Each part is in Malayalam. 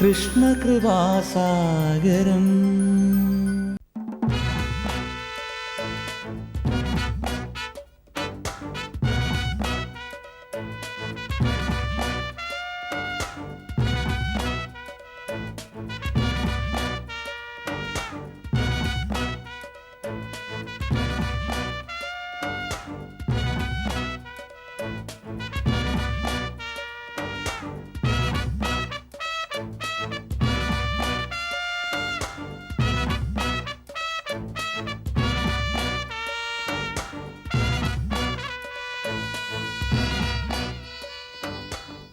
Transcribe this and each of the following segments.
कृष्णकृपासागरम्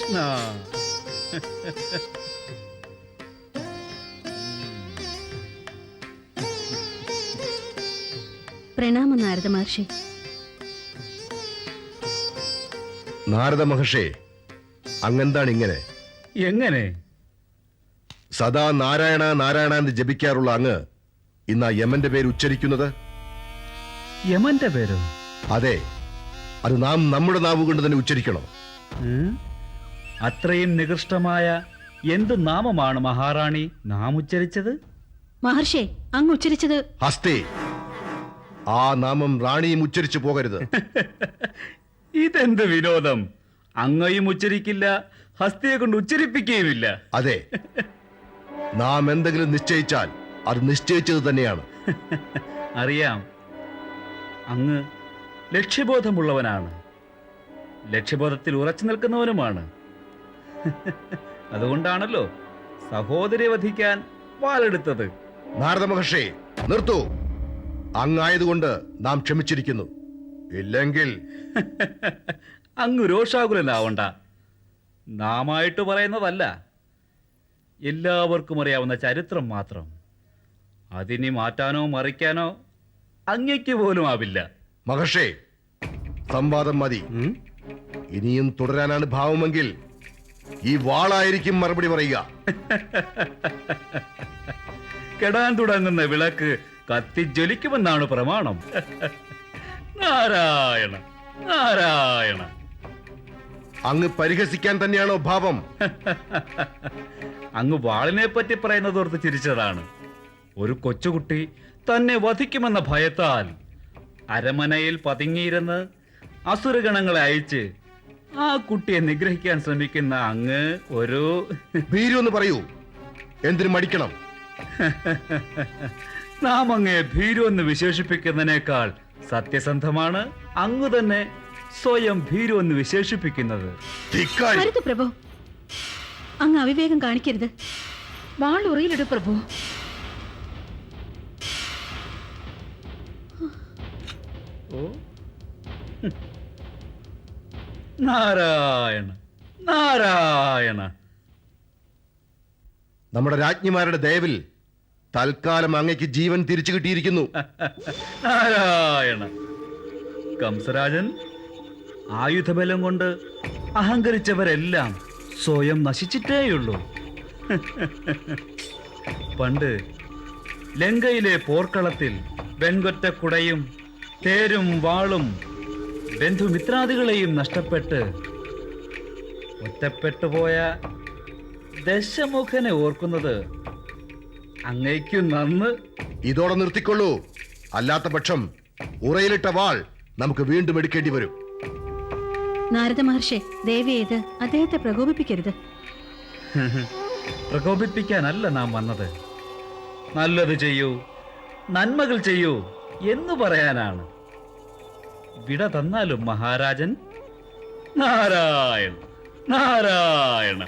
കൃഷ്ണ. പ്രണാമം നാരദ മഹർഷി. നാരദ മഹർഷി അങ്ങെന്താണ് ഇങ്ങനെ എങ്ങനെ? സദാ നാരായണ നാരായണ എന്ന് ജപിക്കാറുള്ള അങ്ങ് ഇന്ന് ആ യമന്റെ പേര് ഉച്ചരിക്കുന്നത്? യമന്റെ പേര്? അതെ അത് നാം നമ്മുടെ നാവ് കൊണ്ട് തന്നെ ഉച്ചരിക്കണം. ഉം? അത്രയും നികൃഷ്ടമായ എന്ത് നാമമാണ് മഹാറാണി? നാം ഉച്ചരിച്ചത് മഹർഷി അങ്ങ് ഉച്ചരിച്ചത് ഹസ്തേ ആ നാമം റാണിയും ഉച്ചരിച്ചു പോകരുത്. ഇതെന്ത് വിനോദം? അങ്ങയും ഉച്ചരിക്കില്ല ഹസ്തിയെ കൊണ്ട് ഉച്ചരിപ്പിക്കുകയുമില്ല. അതെ. നാം എന്തെങ്കിലും നിശ്ചയിച്ചാൽ അത് നിശ്ചയിച്ചത് തന്നെയാണ്. അറിയാം. അങ്ങ് ലക്ഷ്യബോധമുള്ളവനാണ്. ലക്ഷ്യബോധത്തിൽ ഉറച്ചു നിൽക്കുന്നവനുമാണ്. അതുകൊണ്ടാണല്ലോ സഹോദരി വധിക്കാൻ വാലെടുത്തത് നാരദ മഹർഷി നിർത്തു. അങ്ങായതുകൊണ്ട് നാം ക്ഷമിച്ചിരിക്കുന്നു. ഇല്ലെങ്കിൽ അങ്ങ് രോഷാകുലനാവണ്ട. നാമായിട്ട് പറയുന്നതല്ല. എല്ലാവർക്കും അറിയാവുന്ന ചരിത്രം മാത്രം. അതിനി മാറ്റാനോ മറിക്കാനോ അങ്ങയ്ക്ക് പോലും ആവില്ല. മഹർഷേ സംവാദം മതി. ഇനിയും തുടരാനാണ് ഭാവമെങ്കിൽ ഈ വാളായിരിക്കും മറുപടി പറയുക. കെടാൻ തുടങ്ങുന്ന വിളക്ക് കത്തിജ്വലിക്കുമെന്നാണ് പ്രമാണം. നാരായണ നാരായണ അങ്ങ് പരിഹസിക്കാൻ തന്നെയാണോ ഭാവം? അങ്ങ് വാളിനെ പറ്റി പറയുന്നത് ഓർത്ത് ചിരിച്ചതാണ്. ഒരു കൊച്ചുകുട്ടി തന്നെ വധിക്കുമെന്ന ഭയത്താൽ അരമനയിൽ പതുങ്ങിയിരുന്ന് അസുരഗണങ്ങളെ അയച്ച് ആ കുട്ടിയെ നിഗ്രഹിക്കാൻ ശ്രമിക്കുന്ന അങ്ങ് ഒരു ഭീരു എന്ന് പറയൂ. എന്തിനു മടിക്കണം. നാം അങ്ങേ ഭീരു എന്ന് വിശേഷിപ്പിക്കുന്നതിനേക്കാൾ സത്യസന്ധമാണ് അങ്ങ് തന്നെ സ്വയം ഭീരു എന്ന് വിശേഷിപ്പിക്കുന്നത് പ്രഭു. അങ്ങ് അവിവേകം കാണിക്കരുത്. വാളുറിയിലിടു ഉറയിലിടു പ്രഭു. ഓ. നാരായണ നാരായണ. നമ്മുടെ രാജ്ഞിമാരുടെ ദയവിൽ തൽക്കാലം അങ്ങയ്ക്ക് ജീവൻ തിരിച്ചു കിട്ടിയിരിക്കുന്നു. നാരായണ. കംസരാജൻ ആയുധബലം കൊണ്ട് അഹങ്കരിച്ചവരെല്ലാം സ്വയം നശിച്ചിട്ടേയുള്ളൂ. പണ്ട് ലങ്കയിലെ പോർക്കളത്തിൽ വെൺകൊറ്റക്കുടയും തേരും വാളും ബന്ധുമിത്രാദികളെയും നഷ്ടപ്പെട്ട് ഒറ്റപ്പെട്ടു പോയ ദശമുഖനെ ഓർക്കുന്നത് അങ്ങയ്ക്കു നന്ന്. ഇതോടെ നിർത്തിക്കൊള്ളൂ. അല്ലാത്ത പക്ഷം ഉറയിലിട്ട വാൾ നമുക്ക് വീണ്ടും എടുക്കേണ്ടി വരും. നാരദ മഹർഷി ദേവിയേത് അദ്ദേഹത്തെ പ്രകോപിപ്പിക്കരുത്. പ്രകോപിപ്പിക്കാനല്ല നാം വന്നത്. നല്ലത് ചെയ്യൂ നന്മകൾ ചെയ്യൂ എന്ന് പറയാനാണ്. വിട തന്നാലും മഹാരാജൻ നാരായണ നാരായണ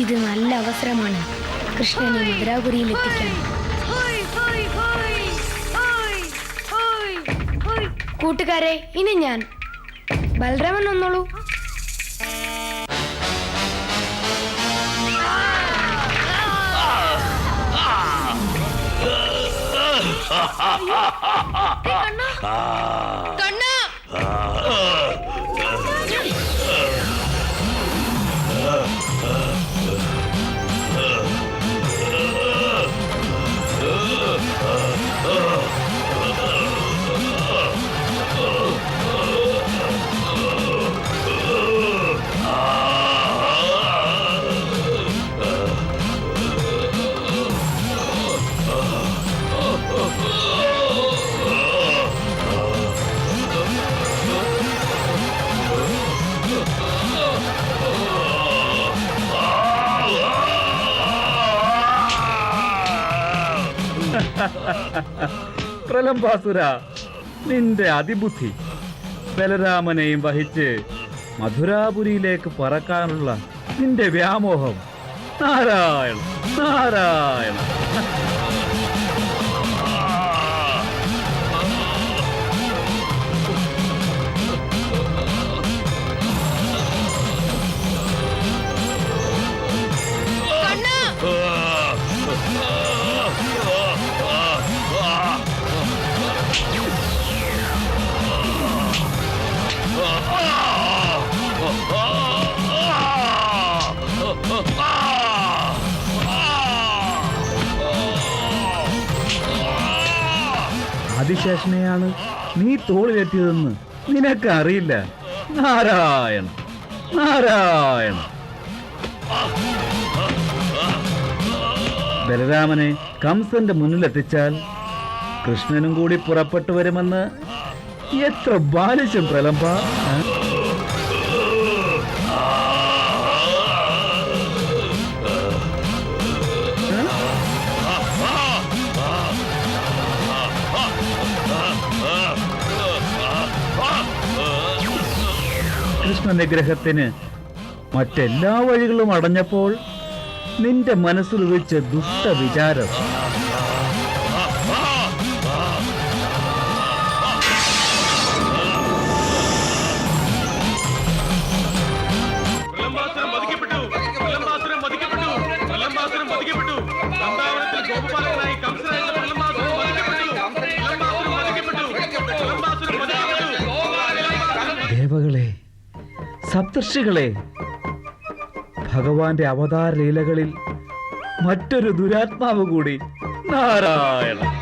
ഇത് നല്ല അവസരമാണ് കൃഷ്ണനെ മുദ്രാപുരിയിൽ എത്തിക്കാൻ കൂട്ടുകാരെ ഇനി ഞാൻ ബലരാമൻ വന്നോളൂ అయ్యో! ఆ. പ്രലംബാസുര നിന്റെ അതിബുദ്ധി ബലരാമനെയും വഹിച്ച് മധുരാപുരിയിലേക്ക് പറക്കാനുള്ള നിന്റെ വ്യാമോഹം. നാരായണ നാരായണ. ആദിശേഷനെയാണ് നീ തോളിലെത്തിയതെന്ന് നിനക്ക് അറിയില്ല നാരായണ നാരായണ ബലരാമനെ കംസന്റെ മുന്നിലെത്തിച്ചാൽ കൃഷ്ണനും കൂടി പുറപ്പെട്ടു വരുമെന്ന് എത്ര ബാലിശം പ്രലംബ ആ? കൃഷ്ണ നിഗ്രഹത്തിന് മറ്റെല്ലാ വഴികളും അടഞ്ഞപ്പോൾ നിന്റെ മനസ്സിൽ വെച്ച ദുഷ്ടവിചാരം സപ്തർഷികളെ. ഭഗവാന്റെ അവതാര ലീലകളിൽ മറ്റൊരു ദുരാത്മാവ് കൂടി നാരായണ.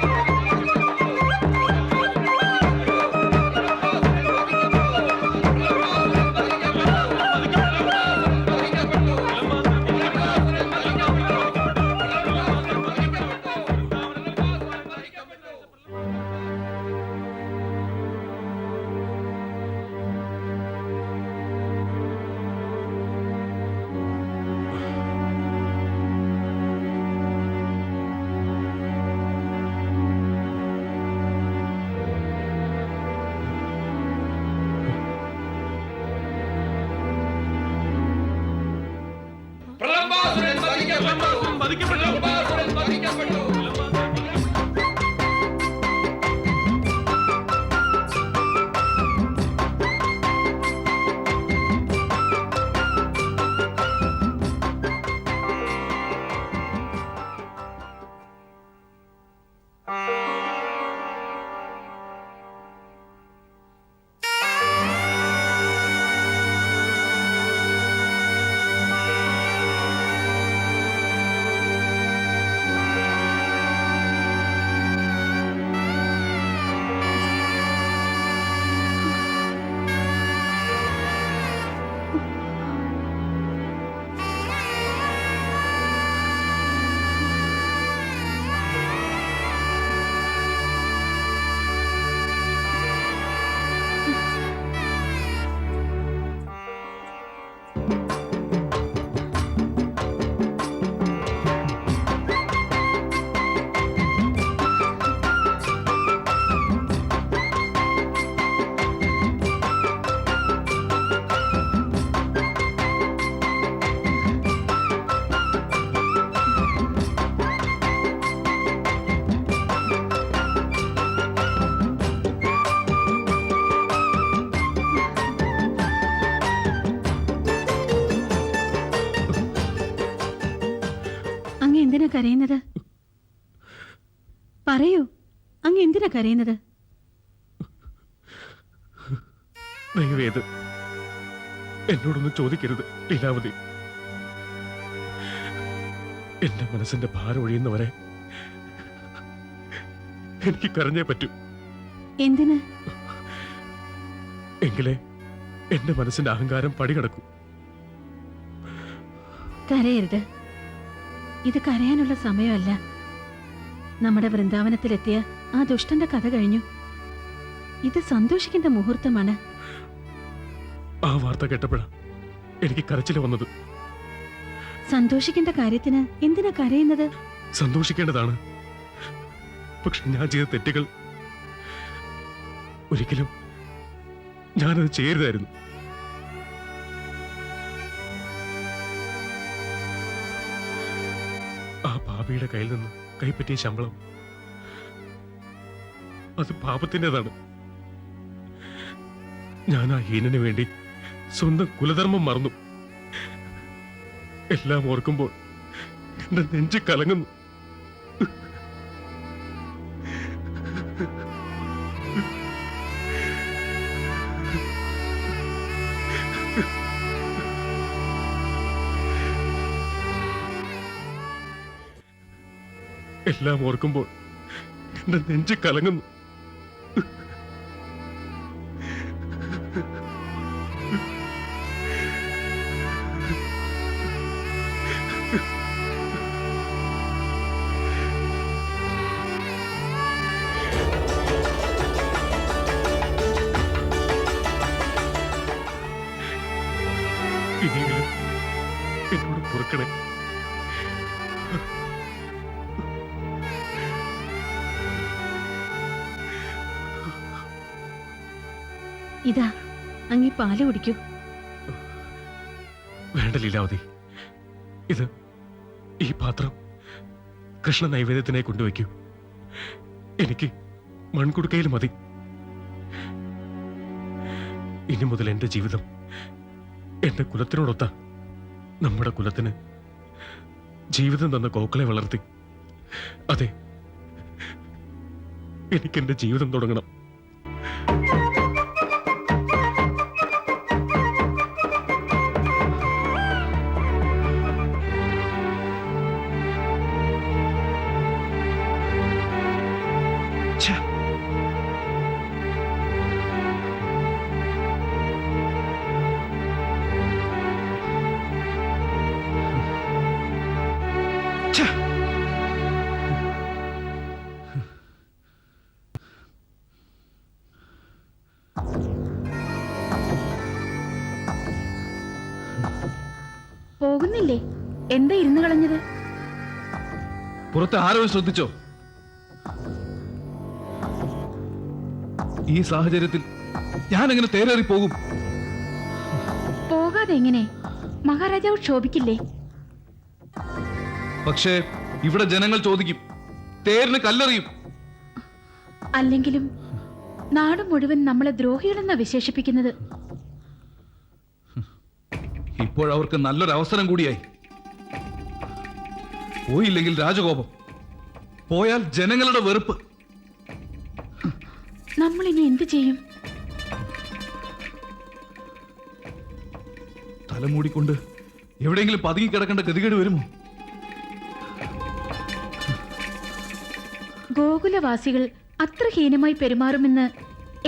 കരയുന്നത്? പറയൂ അങ്ങ് എന്തിനാ കരയുന്നത്? എന്നോടൊന്നും ചോദിക്കരുത് ലീലാവതി. എന്റെ മനസ്സിന്റെ ഭാരം ഒഴിയുന്നവരെ എനിക്ക് കരഞ്ഞേ പറ്റൂ. എന്തിന്? എങ്കിലേ എന്റെ മനസ്സിന്റെ അഹങ്കാരം പടികടക്കൂ. കരയരുത്. ഇത് കരയാനുള്ള സമയമല്ല. നമ്മുടെ വൃന്ദാവനത്തിലെത്തിയ ആ ദുഷ്ടന്റെ കഥ കഴിഞ്ഞു. ഇത് സന്തോഷിക്കേണ്ട മുഹൂർത്തമാണ്. ആ വാർത്ത കേട്ടപ്പോഴാ എനിക്ക് കരച്ചിൽ വന്നത്. സന്തോഷിക്കേണ്ട കാര്യത്തിന് എന്തിനാ കരയുന്നത്? സന്തോഷിക്കേണ്ടതാണ്. പക്ഷെ ഞാൻ ചെയ്ത തെറ്റുകൾ ഒരിക്കലും ഞാനത് ചെയ്യരുതായിരുന്നു. പാപിയുടെ കയ്യിൽ നിന്ന് കൈപ്പറ്റിയ ശമ്പളം. അത് പാപത്തിന്റെതാണ്. ഞാൻ ആ ഹീനന് വേണ്ടി സ്വന്തം കുലധർമ്മം മറന്നു. എല്ലാം ഓർക്കുമ്പോൾ എന്റെ നെഞ്ച് കലങ്ങുന്നു. എല്ലാം ഓർക്കുമ്പോൾ എന്റെ നെഞ്ച് കലങ്ങുന്നു. പാൽ കുടിക്കൂ. വേണ്ട ലീലാവതി. ഇത് ഈ പാത്രം കൃഷ്ണ നൈവേദ്യത്തിനായി കൊണ്ടുവയ്ക്കൂ. എനിക്ക് മൺകുടുക്കയിൽ മതി. ഇനി മുതൽ എന്റെ ജീവിതം എന്റെ കുലത്തിനോടൊത്ത നമ്മുടെ കുലത്തിന് ജീവിതം തന്ന കോക്കളെ വളർത്തി. അതെ എനിക്ക് എന്റെ ജീവിതം തുടങ്ങണം. പോകുന്നില്ലേ? എന്താ ഇരുന്ന് കളഞ്ഞത്? പുറത്ത് ആരോ ശ്രദ്ധിച്ചോ? ഈ സാഹചര്യത്തിൽ ഞാൻ എങ്ങനെ തേരേറി പോകും? പോകാതെ എങ്ങനെ? മഹാരാജാവ് ക്ഷോഭിക്കില്ലേ? പക്ഷേ ഇവിടെ ജനങ്ങൾ ചോദിക്കും. തേരിന് കല്ലെറിയും. അല്ലെങ്കിലും നാട് മുഴുവൻ നമ്മളെ ദ്രോഹികളെന്നാ വിശേഷിപ്പിക്കുന്നത്. ഇപ്പോഴവർക്ക് നല്ലൊരു അവസരം കൂടിയായി. പോയില്ലെങ്കിൽ രാജകോപം. പോയാൽ ജനങ്ങളുടെ വെറുപ്പ്. നമ്മൾ ഇനി എന്ത് ചെയ്യും? തലമൂടിക്കൊണ്ട് എവിടെയെങ്കിലും പതുങ്ങിക്കിടക്കേണ്ട ഗതികേട് വരുമോ? ഗോകുലവാസികൾ അത്ര ഹീനമായി പെരുമാറുമെന്ന്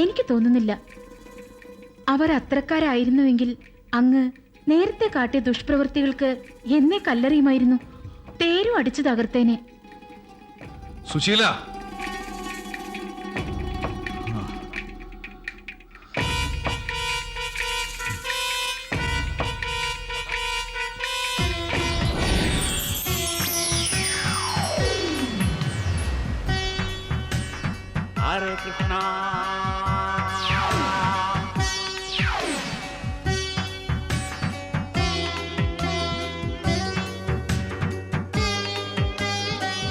എനിക്ക് തോന്നുന്നില്ല. അവർ അത്രക്കാരായിരുന്നുവെങ്കിൽ അങ്ങ് നേരത്തെ കാട്ടിയ ദുഷ്പ്രവൃത്തികൾക്ക് എന്നെ കല്ലെറിയുമായിരുന്നു. തേരും അടിച്ചു തകർത്തേനെ. സുശീല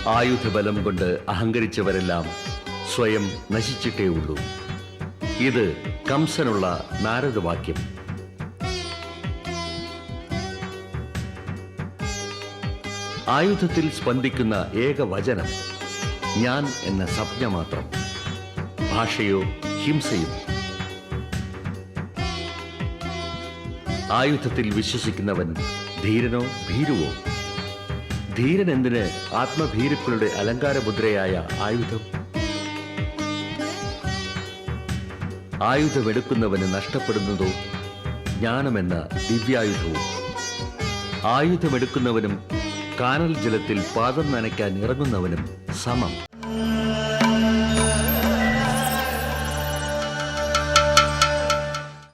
ആയുധബലം കൊണ്ട് അഹങ്കരിച്ചവരെല്ലാം സ്വയം നശിച്ചിട്ടേ ഉള്ളൂ. ഇത് കംസനുള്ള നാരദവാക്യം. ആയുധത്തിൽ സ്പന്ദിക്കുന്ന ഏക വചനം ഞാൻ എന്ന സംജ്ഞ മാത്രം ഭാഷയോ ഹിംസയും. ആയുധത്തിൽ വിശ്വസിക്കുന്നവൻ ധീരനോ ഭീരുവോ? ധീരൻ എന്തിന് ആത്മഭീരുക്കളുടെ അലങ്കാര മുദ്രയായ ആയുധം? ആയുധമെടുക്കുന്നവന് നഷ്ടപ്പെടുന്നതോ ജ്ഞാനമെന്ന ദിവ്യായുധവും ആയുധമെടുക്കുന്നവനും കാനൽ ജലത്തിൽ പാദം നനയ്ക്കാൻ ഇറങ്ങുന്നവനും സമം.